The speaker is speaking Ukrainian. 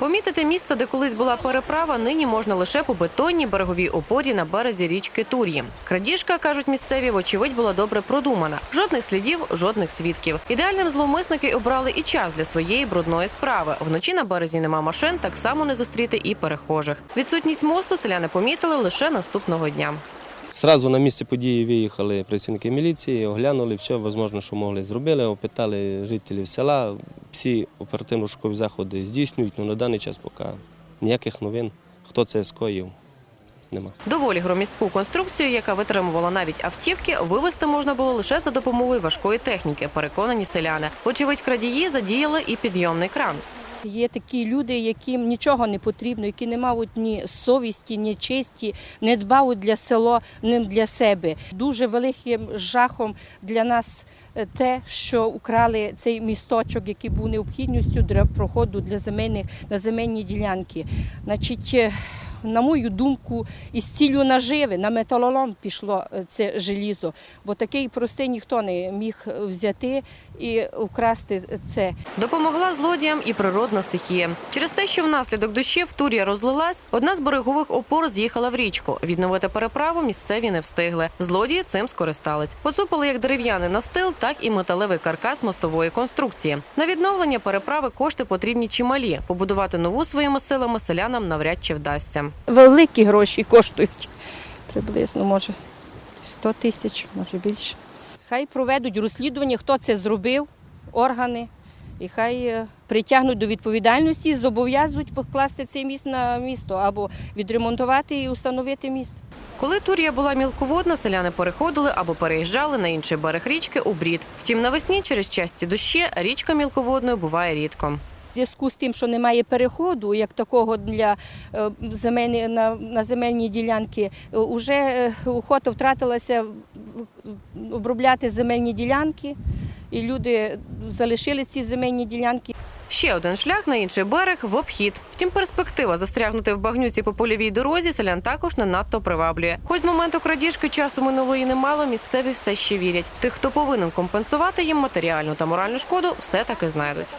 Помітити місце, де колись була переправа, нині можна лише по бетонній береговій опорі на березі річки Тур'ї. Крадіжка, кажуть місцеві, вочевидь була добре продумана. Жодних слідів, жодних свідків. Ідеальним зловмисники обрали і час для своєї брудної справи. Вночі на березі нема машин, так само не зустріти і перехожих. Відсутність мосту селяни помітили лише наступного дня. Зразу на місце події виїхали працівники міліції, оглянули все, можливо, що могли зробили, опитали жителів села. Всі оперативно-шукові заходи здійснюють, але на даний час поки ніяких новин. Хто це скоїв, нема. Доволі громістку конструкцію, яка витримувала навіть автівки, вивезти можна було лише за допомогою важкої техніки. Переконані селяни. Очевидь, крадії задіяли і підйомний кран. Є такі люди, яким нічого не потрібно, які не мають ні совісті, ні честі, не дбають для село, не для себе. Дуже великим жахом для нас е, те, що украли цей місточок, який був необхідністю для проходу для земельних на земельні ділянки. Значить, е, на мою думку, із ціллю наживи на металолом пішло е, це желізо, бо такий простий ніхто не міг взяти і вкрасти це. Допомогла злодіям і природна стихія. Через те, що внаслідок дощів Тур'я розлилась, одна з берегових опор з'їхала в річку. Відновити переправу місцеві не встигли. Злодії цим скористались. Поцупили як дерев'яний настил, так і металевий каркас мостової конструкції. На відновлення переправи кошти потрібні чималі. Побудувати нову своїми силами селянам навряд чи вдасться. Великі гроші коштують. Приблизно, може, 100 тисяч, може більше. Хай проведуть розслідування, хто це зробив, органи, і хай е, притягнуть до відповідальності зобов'язують покласти цей міст на місто або відремонтувати і установити міст. Коли Тур'я була мілководна, селяни переходили або переїжджали на інший берег річки у брід. Втім, навесні через часті дощі річка мілководною буває рідко. Зв'язку з тим, що немає переходу, як такого для е, земельні, на, на земельні ділянки, вже охота втратилася в- в- обробляти земельні ділянки, і люди залишили ці земельні ділянки. Ще один шлях на інший берег в обхід. Втім, перспектива застрягнути в багнюці по польовій дорозі селян також не надто приваблює. Хоч з моменту крадіжки часу минуло і немало, місцеві все ще вірять. Тих, хто повинен компенсувати їм матеріальну та моральну шкоду, все таки знайдуть.